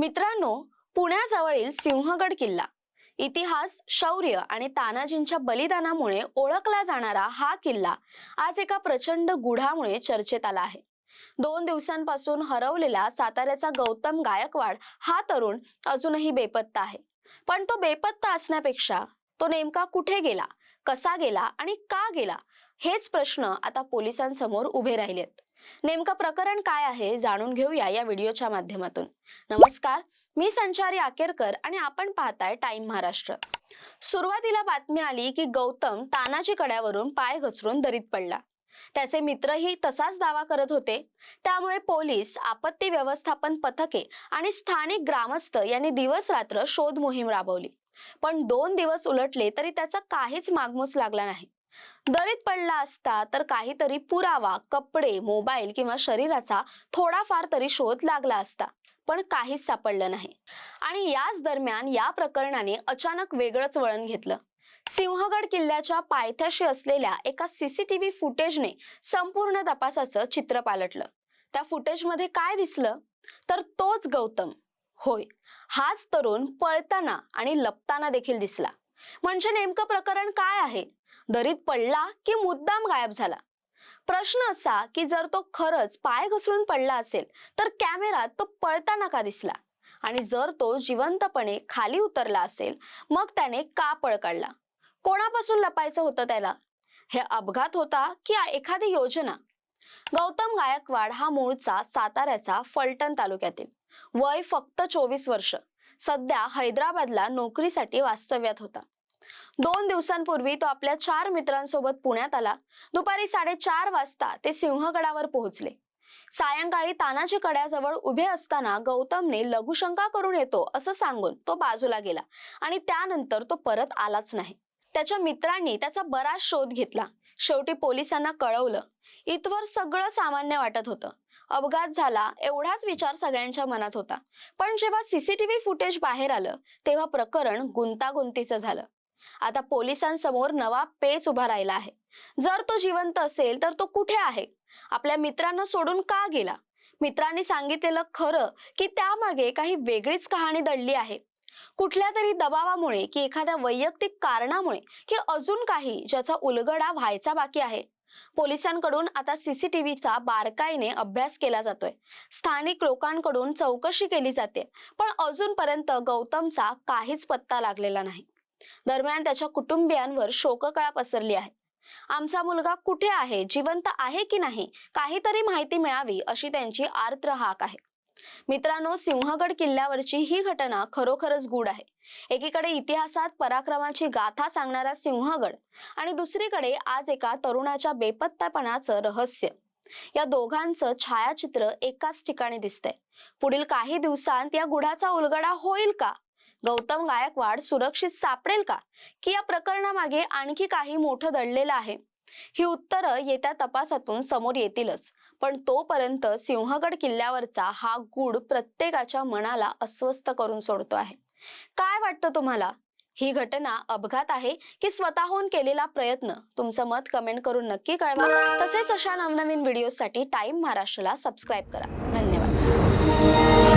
मित्रांनो पुण्याजवळील सिंहगड किल्ला. इतिहास शौर्य आणि तानाजींच्या बलिदानामुळे ओळखला जाणारा हा किल्ला आज एका प्रचंड गुढामुळे चर्चेत आला आहे. दोन दिवसांपासून हरवलेला साताऱ्याचा गौतम गायकवाड हा तरुण अजूनही बेपत्ता आहे. पण तो बेपत्ता असण्यापेक्षा तो नेमका कुठे गेला? कसा गेला आणि का गेला हेच प्रश्न आता पोलिसांसमोर उभे राहिलेत. नेमकं प्रकरण काय आहे जाणून घेऊया या व्हिडिओच्या माध्यमातून. नमस्कार मी संचारी आकेरकर आणि आपण पाहताय टाइम महाराष्ट्र. सुरुवातीला बातमी आली की गौतम तानाजी कड्यावरून पाय घसरून दरीत पडला. त्याचे मित्रही तसाच दावा करत होते. त्यामुळे पोलीस आपत्ती व्यवस्थापन पथके आणि स्थानिक ग्रामस्थ यांनी दिवस रात्र शोध मोहीम राबवली. पण दोन दिवस उलटले तरी त्याचा काहीच मागमूस लागला नाही. दरीत पडला असता तर काहीतरी पुरावा कपडे मोबाईल किंवा शरीराचा थोडाफार तरी शोध लागला असता पण काहीच सापडलं नाही. आणि याच दरम्यान या प्रकरणाने अचानक वेगळंच वळण घेतलं. सिंहगड किल्ल्याच्या पायथ्याशी असलेल्या एका सीसीटीव्ही फुटेजने संपूर्ण तपासाचं चित्र पालटलं. त्या फुटेजमध्ये काय दिसलं? तर तोच गौतम. होय. हाच तरुण पळताना आणि लपताना देखील दिसला. म्हणजे नेमकं प्रकरण काय आहे? दरीत पडला की मुद्दाम गायब झाला? प्रश्न असा की जर तो खरंच पाय घसरून पडला असेल तर कॅमेरात तो पळताना का दिसला? आणि जर तो जिवंतपणे खाली उतरला असेल मग त्याने का पळ काढला? कोणापासून लपायचं होतं त्याला? हे अपघात होता की एखादी योजना? गौतम गायकवाड हा मूळचा साताऱ्याचा फलटण तालुक्यातील. वय फक्त चोवीस वर्ष. सध्या हैदराबादला नोकरीसाठी वास्तव्यात होता. दोन दिवसांपूर्वी तो आपल्या चार मित्रांसोबत पुण्यात आला. दुपारी साडेचार वाजता ते सिंहगडावर पोहोचले. सायंकाळी तानाजी कड्याजवळ उभे असताना गौतमने लघुशंका करून येतो असं सांगून तो बाजूला गेला आणि त्यानंतर तो परत आलाच नाही. त्याच्या मित्रांनी त्याचा बराच शोध घेतला. शेवटी पोलिसांना कळवलं. इथवर सगळं सामान्य वाटत होतं. अपघात झाला एवढाच विचार सगळ्यांच्या मनात होता. पण जेव्हा सीसीटीव्ही फुटेज बाहेर आलं तेव्हा प्रकरण गुंतागुंतीचं झालं. आता पोलिसांसमोर नवा पेच उभा राहिला आहे. जर तो जिवंत असेल तर तो कुठे आहे? आपल्या मित्रांना सोडून का गेला? मित्रांनी सांगितलेलं खरं की त्यामागे काही वेगळीच कहाणी दडली आहे. कुठल्या तरी दबावामुळे की एखाद्या वैयक्तिक कारणामुळे की अजून काही ज्याचा उलगडा व्हायचा बाकी आहे. पोलिसांकडून आता सीसीटीव्हीचा बारकाईने अभ्यास केला जातोय. स्थानिक लोकांकडून चौकशी केली जाते पण अजूनपर्यंत गौतमचा काहीच पत्ता लागलेला नाही. दरम्यान त्याच्या कुटुंबियांवर शोककळा पसरली आहे. आमचा मुलगा कुठे आहे जिवंत आहे की नाही काहीतरी माहिती मिळावी अशी त्यांची आर्द्र हाक आहे. मित्रांनो सिंहगड किल्ल्यावरची ही घटना खरोखरच गूढ आहे. एकीकडे इतिहासात पराक्रमाची गाथा सांगणारा सिंहगड आणि दुसरीकडे आज एका तरुणाच्या बेपत्तापणाचं रहस्य. या दोघांचं छायाचित्र एकाच ठिकाणी दिसतंय. पुढील काही दिवसांत या गुढाचा उलगडा होईल का? गौतम गायकवाड सुरक्षित सापडेल का? की या प्रकरणामागे आणखी काही मोठं दडलेलं आहे? ही उत्तरं येत्या तपासातून समोर येतीलच. पण तोपर्यंत सिंहगड किल्ल्यावरचा हा गूढ प्रत्येकाच्या मनाला अस्वस्थ करून सोडतो आहे. काय वाटतं तुम्हाला? ही घटना अपघात आहे की स्वतःहून केलेला प्रयत्न? तुमचं मत कमेंट करून नक्की कळवा. तसेच अशा नवनवीन व्हिडिओसाठी टाइम महाराष्ट्राला सबस्क्राईब करा. धन्यवाद.